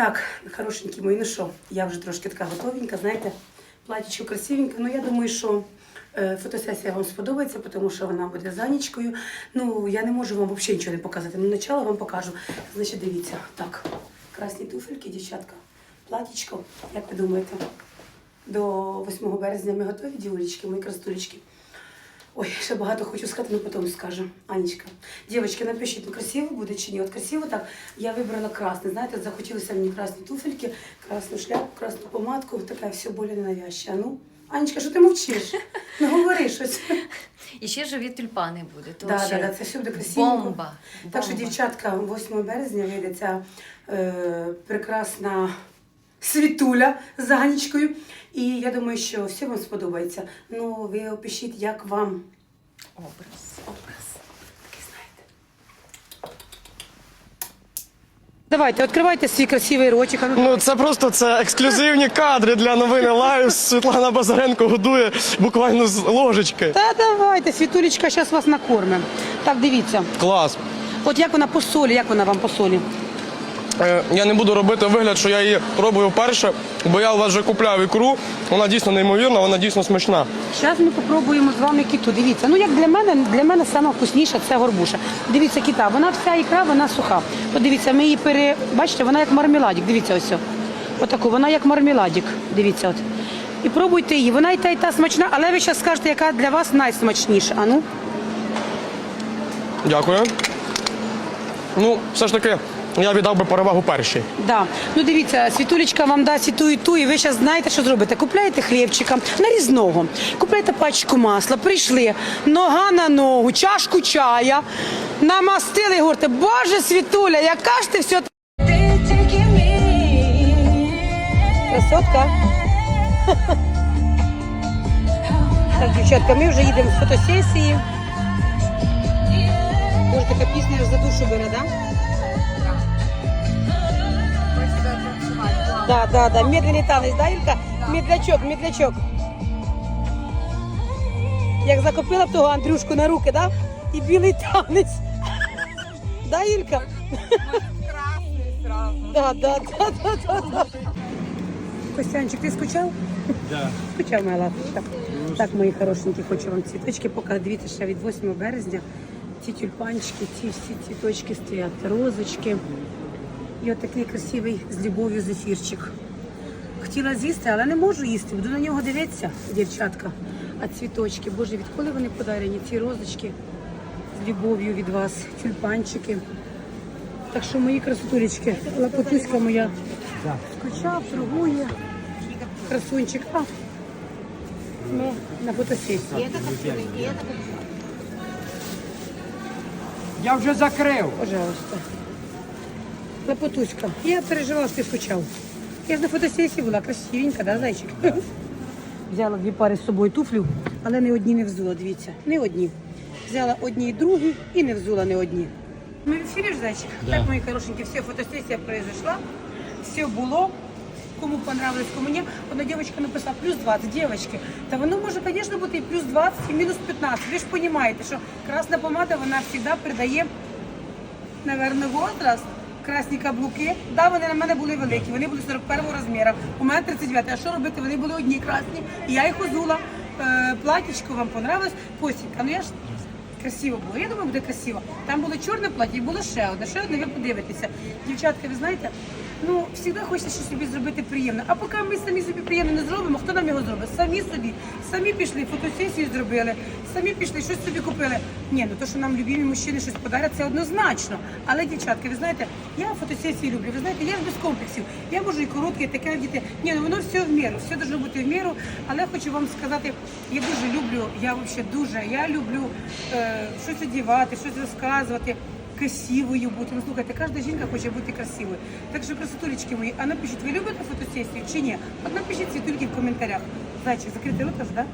Так, хорошенькі мої, ну що, я вже трошки така готовенька, знаєте, платічко красивеньке. Ну, я думаю, що е, фотосесія вам сподобається, тому що вона буде за нічкою. Ну, я не можу вам взагалі нічого не показати. Ну, начало вам покажу. Значить, дивіться, так, красні туфельки, дівчатка, платічко, як ви думаєте, до 8 березня ми готові, дівулечки, мої красотулечки? Ой, ще багато хочу сказати, але потім скажу. Анечка. Дівчатки, напишіть, ну красиво буде чи ні? От красиво так. Я вибрала красне. Знаєте, от захотілося мені красні туфельки, красну шляпу, красну помадку, така все більш ненавязча. Ну, Анечка, що ти мовчиш? Ну говори щось. І ще живі тюльпани буде. То Да, да, да, це все буде красиво. Бомба. Так що, дівчатка, 8 березня вийде ця е, прекрасна світуля з Анечкою. І я думаю, що все вам сподобається. Ну, ви опишіть, як вам Образ. образ. Такий знаєте. Давайте, відкривайте свій красивий ротик. а ну, Ну це просто це ексклюзивні кадри для новини Лайв. Світлана Базаренко годує буквально з ложечки. Та давайте, Світулечка, зараз вас накормимо. Так, дивіться. Клас. От як вона по солі, як вона вам по солі? Е, я не буду робити вигляд, що я її пробую вперше, бо я у вас вже купляв ікру. Вона дійсно неймовірна, вона дійсно смачна. Зараз ми попробуємо з вами кіту. Дивіться, ну як для мене, для мене саме вкусніша це горбуша. Дивіться, кита, вона вся ікра, вона суха. От дивіться, ми її пере... Бачите, вона як мармеладик. Дивіться ось. Отаку, вона як мармеладик. Дивіться, от. І пробуйте її. Вона і та, і та смачна, але ви зараз скажете, яка для вас найсмачніша. А ну? Дякую. Ну, все ж таки, я віддав би перевагу першій. Да. Ну дивіться, світулечка вам дасть і ту, і ту, і ви зараз знаєте, що зробите. Купляєте хлібчика нарізного, купляєте пачку масла, прийшли, нога на ногу, чашку чая, намастили і говорите, Боже, світуля, яка ж ти все. Красотка. Так, дівчатка, ми вже їдемо з фотосесії. Боже, така пісня за душу бере, так? Да? Да, да, да. Медленний танець, да, Ілька? Медлячок, медлячок. Як закопила б того Андрюшку на руки, да? І білий танець. Да, Ілька? Да, да, да, да, да, да. Костянчик, ти скучав? Да. Скучав, моя лапочка. Так, мої хорошенькі, хочу вам цвіточки показати. Дивіться, ще від 8 березня ці тюльпанчики, ці всі цвіточки стоять, розочки. І отакий красивий з любов'ю зефірчик. Хотіла з'їсти, але не можу їсти. Буду на нього дивитися, дівчатка. А цвіточки, боже, відколи вони подарені? Ці розочки з любов'ю від вас, тюльпанчики. Так що мої красотулечки, лапотуська моя скучав, торгує. Красунчик. А, ми на фотосесії. Я вже закрив. Пожалуйста. Лапотуська. Я переживала, що ти скучав. Я ж на фотосесії була красивенька, да, зайчик? Взяла дві пари з собою туфлів, але не одні не взула, дивіться. Не одні. Взяла одні і другі і не взула не одні. Ми в ефірі ж, зайчик? Так, мої хорошенькі, все, фотосесія произошла, все було. Кому понравилось, кому ні. Одна дівчинка написала плюс 20, дівчатки. Та воно може, звісно, бути і плюс 20, і мінус 15. Ви ж розумієте, що красна помада, вона завжди передає Наверно, возраст. Красні каблуки. Да, вони на мене були великі, вони були 41 розміру. У мене 39. А що робити? Вони були одні красні. І я їх озула. Е, платічко вам понравилось. Костінька, ну я ж красиво було. Я думаю, буде красиво. Там було чорне плаття і було ще одне. Ще одне ви подивитеся. Дівчатка, ви знаєте, ну завжди хочеться щось собі зробити приємно. А поки ми самі собі приємно не зробимо, хто нам його зробить? Самі собі. Самі пішли, фотосесію зробили, самі пішли, щось собі купили. Ні, ну то, що нам любимі мужчини щось подарять, це однозначно. Але, дівчатки, ви знаєте, я фотосесії люблю. Ви знаєте, я ж без комплексів. Я можу і коротке, і таке діти. Ні, ну воно все в міру, все должно бути в міру. Але хочу вам сказати, я дуже люблю, я взагалі дуже, я люблю е, щось одягати, щось розказувати. Красивою бути. Ну слухайте, кожна жінка хоче бути красивою. Так що, красотулечки мої, а напишіть, ви любите фотосесію чи ні? От напишіть тільки в коментарях. Зайчик, закрити рота, да?